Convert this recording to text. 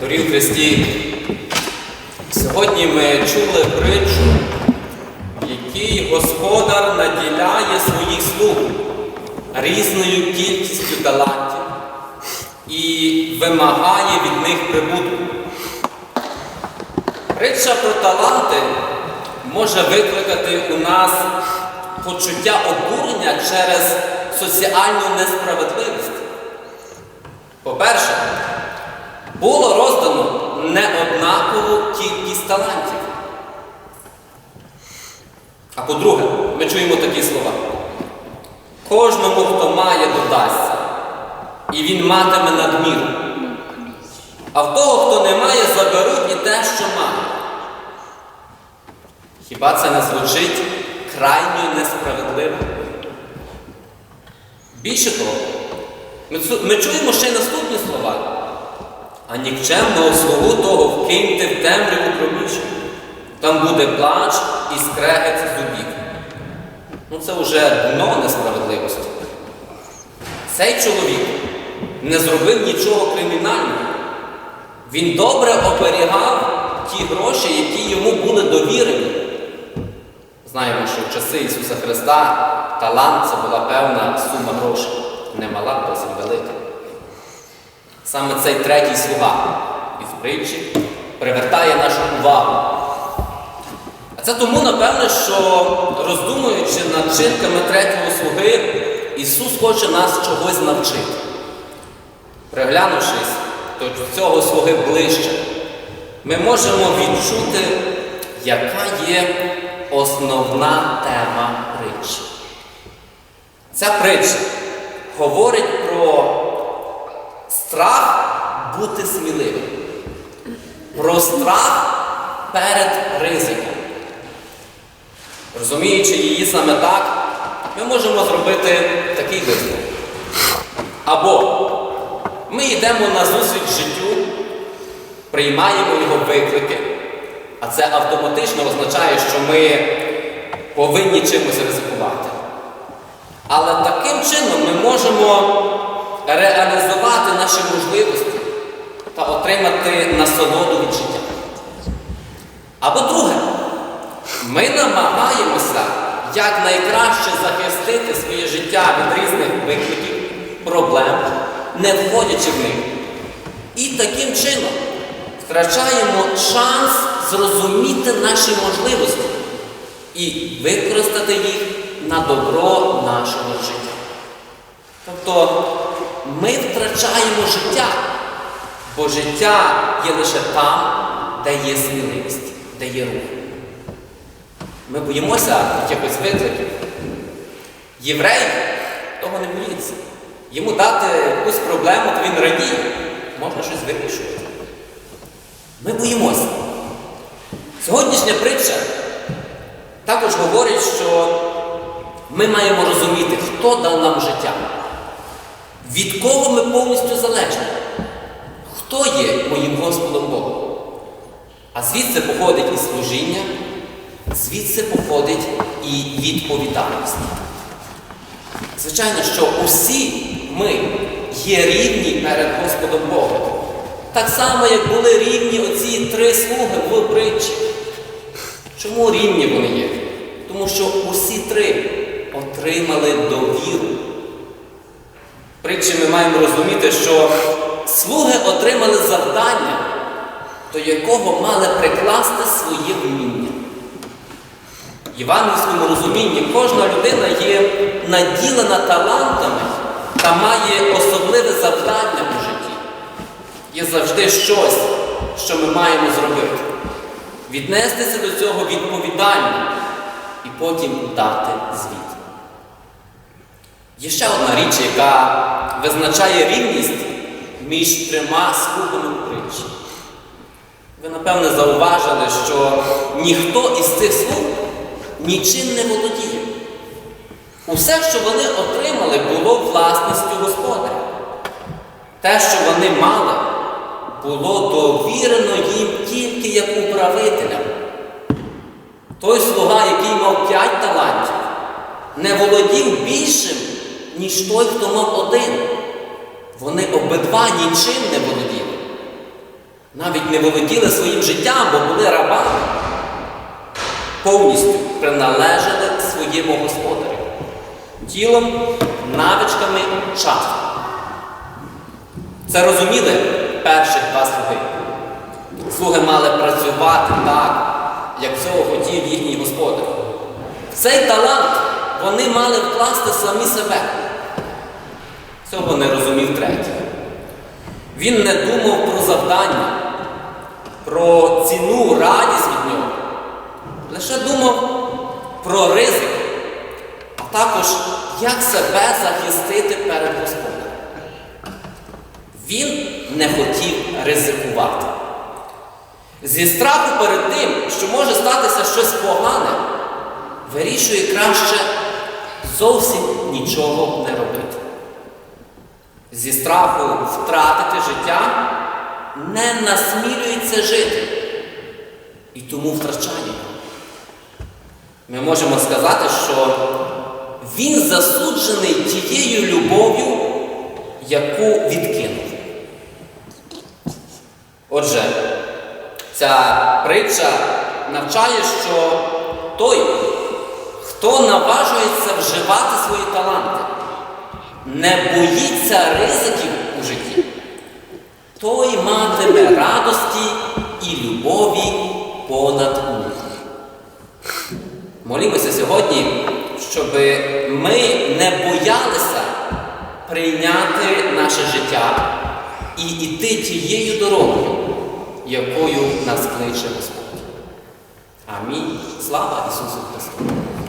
Дорів Христі, сьогодні ми чули притчу, в якій господар наділяє своїх слуг різною кількістю талантів і вимагає від них прибутку. Притча про таланти може викликати у нас почуття обурення через соціальну несправедливість. По-перше, було роздано неоднакову кількість талантів. А по-друге, ми чуємо такі слова. Кожному, хто має, додасться, і він матиме надміру. А в того, хто не має, заберуть і те, що має. Хіба це не звучить крайньо несправедливо? Більше того, ми, чуємо ще й наступні слова. А нікчемного слугу того вкиньте в темряву проміжжя. Там буде плач і скрегець зубів. Ну це вже дно несправедливості. Цей чоловік не зробив нічого кримінального. Він добре оберігав ті гроші, які йому були довірені. Знаємо, що в часи Ісуса Христа талант це була певна сума грошей. Не мала, досить велика. Саме цей третій слуга із притчі привертає нашу увагу. А це тому, напевне, що роздумуючи над вчинками третього слуги, Ісус хоче нас чогось навчити. Приглянувшись до цього слуги ближче, ми можемо відчути, яка є основна тема притчі. Ця притча говорить про страх бути сміливим, про страх перед ризиком. Розуміючи її саме так, ми можемо зробити такий висновок. Або ми йдемо на зустріч життю, приймаємо його виклики, а це автоматично означає, що ми повинні чимось ризикувати. Але таким чином ми можемо реалізувати наші можливості та отримати насолоду від життя. Або друге, ми намагаємося якнайкраще захистити своє життя від різних викликів, проблем, не входячи в них. І таким чином втрачаємо шанс зрозуміти наші можливості і використати їх на добро нашого життя. Тобто ми втрачаємо життя, бо життя є лише там, де є сміливість, де є рух. Ми боїмося якихось викликів. Єврей того не боїться. Йому дати якусь проблему, то він радіє, можна щось вирішувати. Ми боїмося. Сьогоднішня притча також говорить, що ми маємо розуміти, хто дав нам життя, від кого ми повністю залежні, хто є моїм Господом Богом. А звідси походить і служіння, звідси походить і відповідальність. Звичайно, що усі ми є рівні перед Господом Богом. Так само, як були рівні оці три слуги в притчі. Чому рівні вони є? Тому що усі три отримали довіру. Притчі ми маємо розуміти, що слуги отримали завдання, до якого мали прикласти своє вміння. В євангельському розумінні кожна людина є наділена талантами та має особливе завдання у житті. Є завжди щось, що ми маємо зробити. Віднестися до цього відповідально і потім дати звіт. Є ще одна річ, яка визначає рівність між трьома слугами притчі. Ви, напевне, зауважили, що ніхто із цих слуг нічим не володіє. Усе, що вони отримали, було власністю господаря. Те, що вони мали, було довірено їм тільки як управителям. Той слуга, який мав п'ять талантів, не володів більшим, ніж той, хто мав один. Вони обидва нічим не володіли. навіть не володіли своїм життям, бо були рабами, повністю приналежали своєму господарю, тілом, навичками, часом. Це розуміли перших два слуги. Слуги мали працювати так, як цього хотів їхній господар. Цей талант вони мали вкласти самі себе. Цього не розумів третій. Він не думав про завдання, про ціну, радість від нього. Лише думав про ризик, а також як себе захистити перед Господом. Він не хотів ризикувати. Зі страху перед тим, що може статися щось погане, вирішує краще зовсім нічого не робити. Зі страху втратити життя не насмілюється жити і тому втрачає. Ми можемо сказати, що він засуджений тією любов'ю, яку відкинув. Отже, ця притча навчає, що той, хто наважується вживати свої таланти, не боїться ризиків у житті, той матиме радості і любові понад муки. Молімося сьогодні, щоб ми не боялися прийняти наше життя і йти тією дорогою, якою нас кличе Господь. Амінь. Слава Ісусу Христу!